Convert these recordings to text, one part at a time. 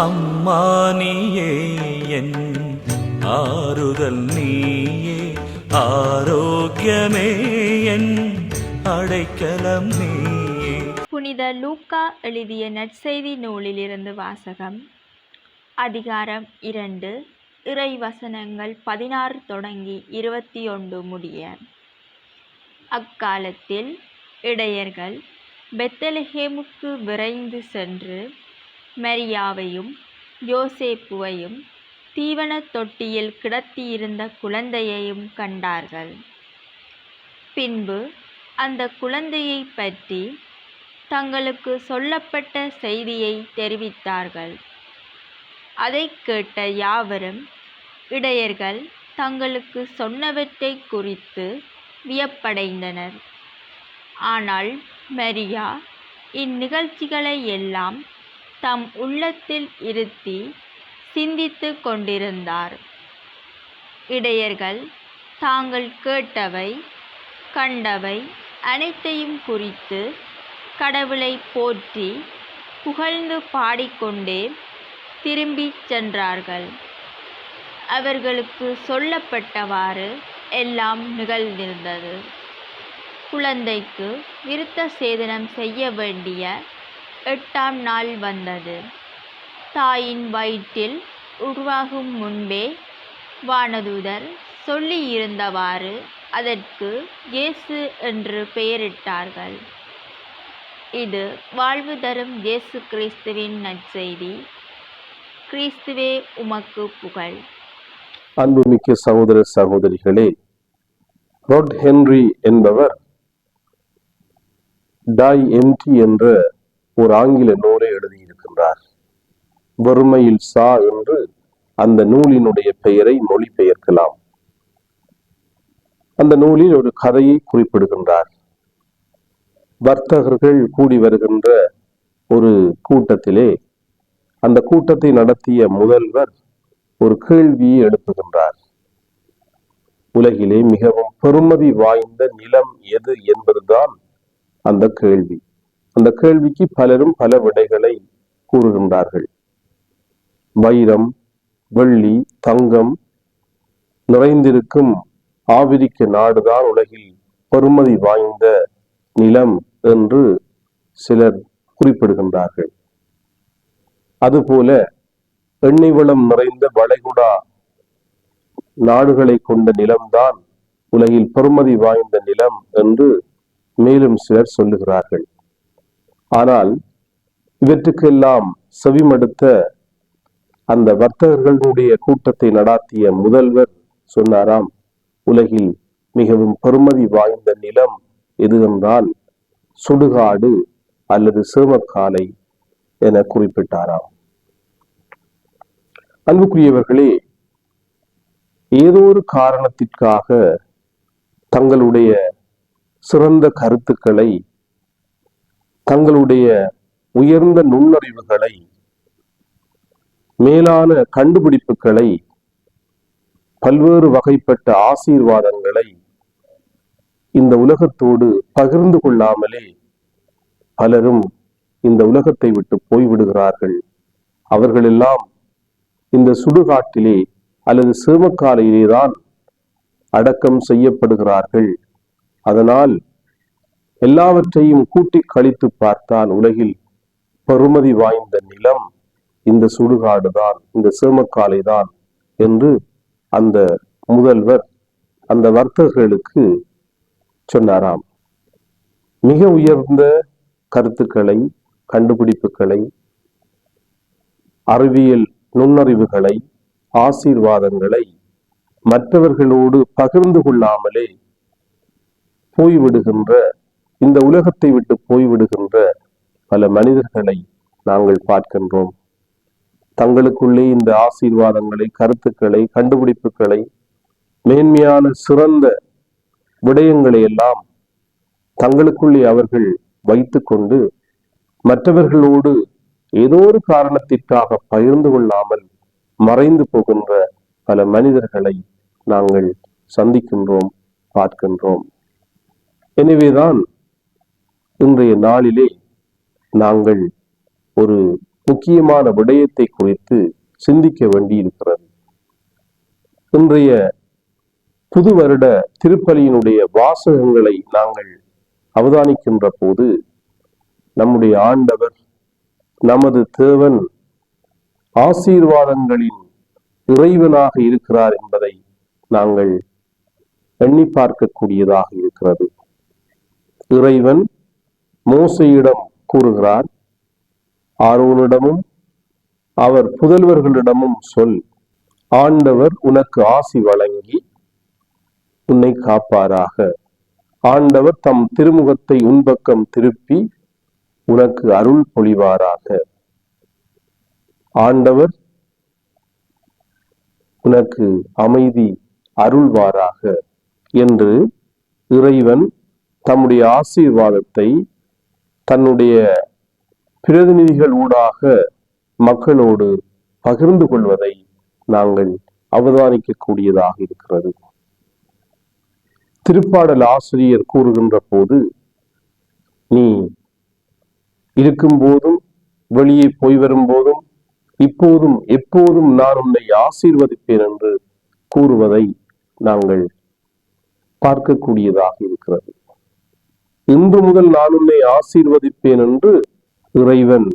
அம்மானியே என் ஆறுதல் நீயே ஆரோக்கியமே என் அடைக்கலம் நீயே. புனித லூக்கா எழுதிய நற்செய்தி நூலிலிருந்து வாசகம். அதிகாரம் இரண்டு. இறை வசனங்கள் பதினாறு தொடங்கி இருபத்தி ஒன்று முடிய. அக்காலத்தில் இடையர்கள் பெத்தலஹேமுக்கு விரைந்து சென்று மரியாவையும் யோசேப்புவையும் தீவனத் தொட்டியில் கிடத்தியிருந்த குழந்தையையும் கண்டார்கள். பின்பு அந்த குழந்தையைப் பற்றி தங்களுக்கு சொல்லப்பட்ட செய்தியை தெரிவித்தார்கள். அதைக் கேட்ட யாவரும் இடையர்கள் தங்களுக்கு சொன்னவற்றை குறித்து வியப்படைந்தனர். ஆனால் மரியா இந்நிகழ்ச்சிகளை எல்லாம் தம் உள்ளத்தில் இருத்தி சிந்தித்து கொண்டிருந்தார். இடையர்கள் தாங்கள் கேட்டவை கண்டவை அனைத்தையும் குறித்து கடவுளை போற்றி புகழ்ந்து பாடிக்கொண்டே திரும்பிச் சென்றார்கள். அவர்களுக்கு சொல்லப்பட்டவாறு எல்லாம் நிகழ்ந்திருந்தது. குழந்தைக்கு விருத்த சேதனம் செய்ய வேண்டிய எட்டாம் நாள் வந்தது. தாயின் வயிற்றில் உருவாகும் முன்பே வானதூதர் சொல்லியிருந்தவாறு அதற்கு இயேசு என்று பெயரிட்டார்கள். இது வாழ்வு தரும் இயேசு கிறிஸ்துவின் நற்செய்தி. கிறிஸ்துவே உமக்கு புகழ். அன்புமிக்க சகோதர சகோதரிகளே ரொட் ஹென்ரி என்பவர் டாய் எம்டி என்ற ஒரு ஆங்கில நூலை எழுதியிருக்கின்றார். வறுமையில் சா என்று அந்த நூலினுடைய பெயரை மொழிபெயர்க்கலாம். அந்த நூலில் ஒரு கதையை குறிப்பிடுகின்றார். வர்த்தகர்கள் கூடி வருகின்ற ஒரு கூட்டத்திலே அந்த கூட்டத்தை நடத்திய முதல்வர் ஒரு கேள்வியை எழுப்புகின்றார். உலகிலே மிகவும் பெருமதி வாய்ந்த நிலம் எது என்பதுதான் அந்த கேள்வி. அந்த கேள்விக்கு பலரும் பல விடைகளை கூறுகின்றார்கள். வைரம் வெள்ளி தங்கம் நிறைந்திருக்கும் ஆபிரிக்க நாடுதான் உலகில் பெருமதி வாய்ந்த நிலம் என்று சிலர் குறிப்பிடுகின்றார்கள். அதுபோல எண்ணெய் வளம் நிறைந்த வளைகுடா நாடுகளை கொண்ட நிலம்தான் உலகில் பெருமதி வாய்ந்த நிலம் என்று மேலும் சிலர் சொல்லுகிறார்கள். ஆனால் இவற்றுக்கெல்லாம் செவிமடுத்த அந்த வர்த்தகர்களுடைய கூட்டத்தை நடாத்திய முதல்வர் சொன்னாராம் உலகில் மிகவும் பெருமதி வாய்ந்த நிலம் எது என்றால் சுடுகாடு அல்லது சேமக்காலை என குறிப்பிட்டாராம். அன்புக்குரியவர்களே ஏதோ ஒரு காரணத்திற்காக தங்களுடைய சிறந்த கருத்துக்களை தங்களுடைய உயர்ந்த நுண்ணறிவுகளை மேலான கண்டுபிடிப்புகளை பல்வேறு வகைப்பட்ட ஆசீர்வாதங்களை இந்த உலகத்தோடு பகிர்ந்து கொள்ளாமலே பலரும் இந்த உலகத்தை விட்டு போய்விடுகிறார்கள். அவர்களெல்லாம் இந்த சுடுகாட்டிலே அல்லது சேமக்காலையிலேதான் அடக்கம் செய்யப்படுகிறார்கள். அதனால் எல்லாவற்றையும் கூட்டி கழித்து பார்த்தால் உலகில் பருமதி வாய்ந்த நிலம். இந்த சுடுகாடுதான் இந்த சேமக்காலை தான் என்று அந்த முதல்வர் அந்த வர்த்தகர்களுக்கு சொன்னாராம். மிக உயர்ந்த கருத்துக்களை கண்டுபிடிப்புகளை அறிவியல் நுண்ணறிவுகளை ஆசீர்வாதங்களை மற்றவர்களோடு பகிர்ந்து கொள்ளாமலே போய்விடுகின்ற இந்த உலகத்தை விட்டு போய்விடுகின்ற பல மனிதர்களை நாங்கள் பார்க்கின்றோம். தங்களுக்குள்ளே இந்த ஆசீர்வாதங்களை கருத்துக்களை கண்டுபிடிப்புகளை மேன்மையான சிறந்த விடயங்களை எல்லாம் தங்களுக்குள்ளே அவர்கள் வைத்துக்கொண்டு மற்றவர்களோடு ஏதோ ஒரு காரணத்திற்காக பகிர்ந்து கொள்ளாமல் மறைந்து போகின்ற பல மனிதர்களை நாங்கள் சந்திக்கின்றோம் பார்க்கின்றோம். எனவேதான் இன்றைய நாளிலே நாங்கள் ஒரு முக்கியமான விடயத்தை குறித்து சிந்திக்க வேண்டியிருக்கிறது. இன்றைய புது வருட திருப்பலியினுடைய வாசகங்களை நாங்கள் அவதானிக்கின்ற போது நம்முடைய ஆண்டவர் நமது தேவன் ஆசீர்வாதங்களின் இறைவனாக இருக்கிறார் என்பதை நாங்கள் எண்ணி பார்க்கக்கூடியதாக இருக்கிறது. இறைவன் மோசையிடம் கூறுகிறார் ஆர்வனிடமும் அவர் புதல்வர்களிடமும் சொல் ஆண்டவர் உனக்கு ஆசி வழங்கி உன்னை காப்பாராக. ஆண்டவர் தம் திருமுகத்தை உன்பக்கம் திருப்பி உனக்கு அருள் பொழிவாராக. ஆண்டவர் உனக்கு அமைதி அருள்வாராக என்று இறைவன் தம்முடைய ஆசீர்வாதத்தை தன்னுடைய பிரதிநிதிகள் ஊடாக மக்களோடு பகிர்ந்து கொள்வதை நாங்கள் அவதானிக்கக்கூடியதாக இருக்கிறது. திருப்பாடல் ஆசிரியர் கூறுகின்ற போது நீ இருக்கும்போதும் வெளியே போய் வரும்போதும் இப்போதும் எப்போதும் நான் உன்னை ஆசீர்வதிப்பேன் என்று கூறுவதை நாங்கள் பார்க்கக்கூடியதாக இருக்கிறது. இன்று முதல் நான் உன்னை ஆசீர்வதிப்பேன் என்று இறைவன்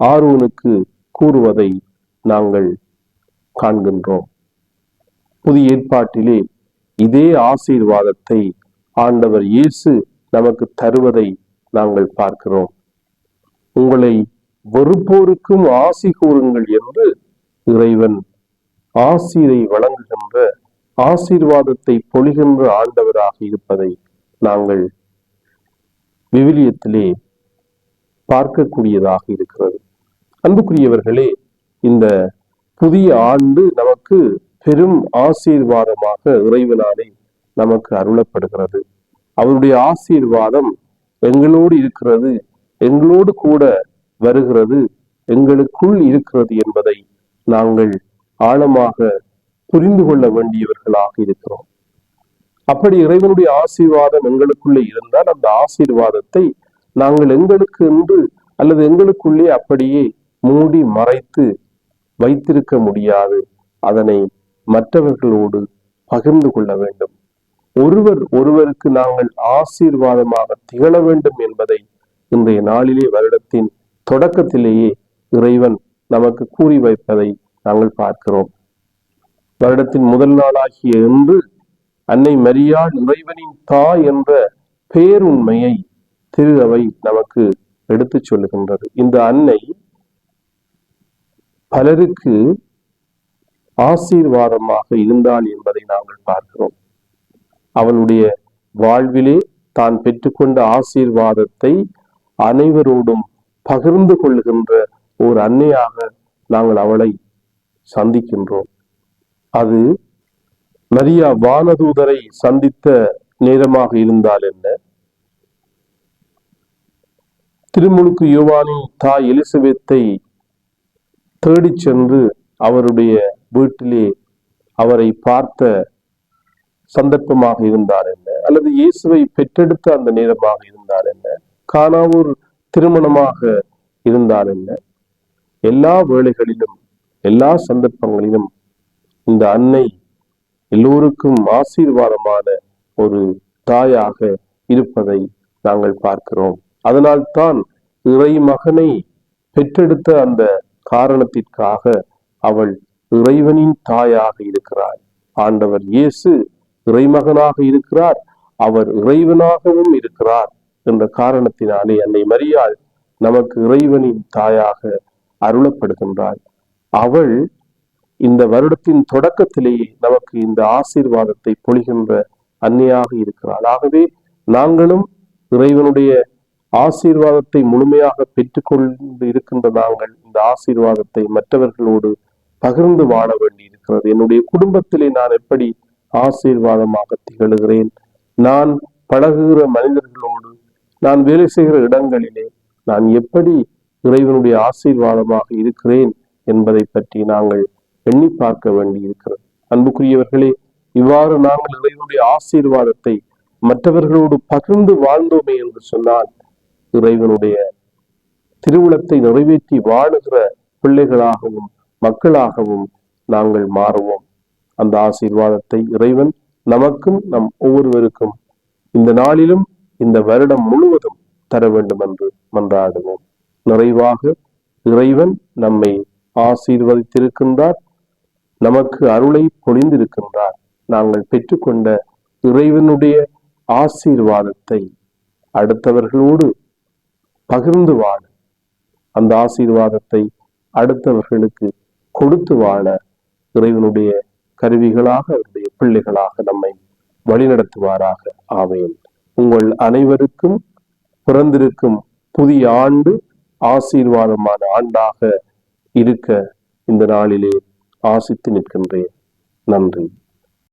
ஆர்வனுக்கு கூறுவதை நாங்கள் காண்கின்றோம். புதிய ஏற்பாட்டிலே இதே ஆசீர்வாதத்தை ஆண்டவர் இயேசு நமக்கு தருவதை நாங்கள் பார்க்கிறோம். உங்களை வெறுப்போருக்கும் ஆசி கூறுங்கள் என்று இறைவன் ஆசீரை வழங்குகின்ற ஆசீர்வாதத்தை பொழிகின்ற ஆண்டவராக இருப்பதை நாங்கள் விவிலியத்திலே பார்க்கக்கூடியதாக இருக்கிறது. அன்புக்குரியவர்களே இந்த புதிய ஆண்டு நமக்கு பெரும் ஆசீர்வாதமாக இறைவனாலே நமக்கு அருளப்படுகிறது. அவருடைய ஆசீர்வாதம் எங்களோடு இருக்கிறது எங்களோடு கூட வருகிறது எங்களுக்குள் இருக்கிறது என்பதை நாங்கள் ஆழமாக புரிந்து கொள்ள வேண்டியவர்களாக இருக்கிறோம். அப்படி இறைவனுடைய ஆசீர்வாதம் எங்களுக்குள்ளே இருந்தால் அந்த ஆசீர்வாதத்தை நாங்கள் எங்களுக்கு என்று அல்லது எங்களுக்குள்ளே அப்படியே மூடி மறைத்து வைத்திருக்க முடியாது. அதனை மற்றவர்களோடு பகிர்ந்து கொள்ள வேண்டும். ஒருவர் ஒருவருக்கு நாங்கள் ஆசீர்வாதமாக திகழ வேண்டும் என்பதை இன்றைய நாளிலே வருடத்தின் தொடக்கத்திலேயே இறைவன் நமக்கு கூறி வைப்பதை நாங்கள் பார்க்கிறோம். வருடத்தின் முதல் நாளாகிய இன்று அன்னை மரியாள் இறைவனின் தாய் என்ற பேருண்மையை திரு அவை நமக்கு எடுத்துச் சொல்லுகின்றது. இந்த அன்னை பலருக்கு ஆசீர்வாதமாக இருந்தாள் என்பதை நாங்கள் பார்க்கிறோம். அவளுடைய வாழ்விலே தான் பெற்றுக்கொண்ட ஆசீர்வாதத்தை அனைவரோடும் பகிர்ந்து கொள்ளுகின்ற ஒரு அன்னையாக நாங்கள் அவளை சந்திக்கின்றோம். அது மரியா வானதூதரை சந்தித்த நேரமாக இருந்தால் என்ன? திருமுழுக்கு யோவானின் தாய் எலிசபெத்தை தேடிச் சென்று அவருடைய வீட்டிலே அவரை பார்த்த சந்தர்ப்பமாக இருந்தால் என்ன? அல்லது இயேசுவை பெற்றெடுத்த அந்த நேரமாக இருந்தால் என்ன? காணாவூர் திருமணமாக இருந்தால் என்ன? எல்லா வேளைகளிலும் எல்லா சந்தர்ப்பங்களிலும் இந்த அன்னை எல்லோருக்கும் ஆசீர்வாதமான ஒரு தாயாக இருப்பதை நாங்கள் பார்க்கிறோம். அதனால்தான் இறை மகனை பெற்றெடுத்த அந்த காரணத்திற்காக அவள் இறைவனின் தாயாக இருக்கிறாள். ஆண்டவர் இயேசு இறைமகனாக இருக்கிறார் அவர் இறைவனாகவும் இருக்கிறார் என்ற காரணத்தினாலே அன்னை மரியாள் நமக்கு இறைவனின் தாயாக அருளப்படுகின்றாள். அவள் இந்த வருடத்தின் தொடக்கத்திலேயே நமக்கு இந்த ஆசீர்வாதத்தை பொழிகின்ற அன்னையாக இருக்கிறாள் ஆகவே நாங்களும் இறைவனுடைய ஆசீர்வாதத்தை முழுமையாக பெற்றுக்கொண்டு இருக்கின்ற நாங்கள் இந்த ஆசீர்வாதத்தை மற்றவர்களோடு பகிர்ந்து வாழ வேண்டி இருக்கிறது என்னுடைய குடும்பத்திலே நான் எப்படி ஆசீர்வாதமாக திகழுகிறேன்? நான் பழகுகிற மனிதர்களோடு நான் வேலை செய்கிற இடங்களிலே நான் எப்படி இறைவனுடைய ஆசீர்வாதமாக இருக்கிறேன் என்பதை பற்றி நாங்கள் எண்ணி பார்க்க வேண்டி இருக்கிறது அன்புக்குரியவர்களே இவ்வாறு நாங்கள் இறைவனுடைய ஆசீர்வாதத்தை மற்றவர்களோடு பகிர்ந்து வாழ்ந்தோமே என்று சொன்னால் இறைவனுடைய திருவுளத்தை நிறைவேற்றி வாழுகிற பிள்ளைகளாகவும் மக்களாகவும் நாங்கள் மாறுவோம். அந்த ஆசீர்வாதத்தை இறைவன் நமக்கும் நம் ஒவ்வொருவருக்கும் இந்த நாளிலும் இந்த வருடம் முழுவதும் தர வேண்டும் என்று மன்றாடுவோம். நிறைவாக இறைவன் நம்மை ஆசீர்வதித்திருக்கின்றார். நமக்கு அருளை பொழிந்திருக்கின்றார். நாங்கள் பெற்றுக்கொண்ட இறைவனுடைய ஆசீர்வாதத்தை அடுத்தவர்களோடு பகிர்ந்து வாழ அந்த ஆசீர்வாதத்தை அடுத்தவர்களுக்கு கொடுத்து வாழ இறைவனுடைய கருவிகளாக அவருடைய பிள்ளைகளாக நம்மை வழிநடத்துவாராக. ஆவேன் உங்கள் அனைவருக்கும் பிறந்திருக்கும் புதிய ஆண்டு ஆசீர்வாதமான ஆண்டாக இருக்க இந்த நாளிலே ஆசித்து நிற்கின்றேன். நன்றி.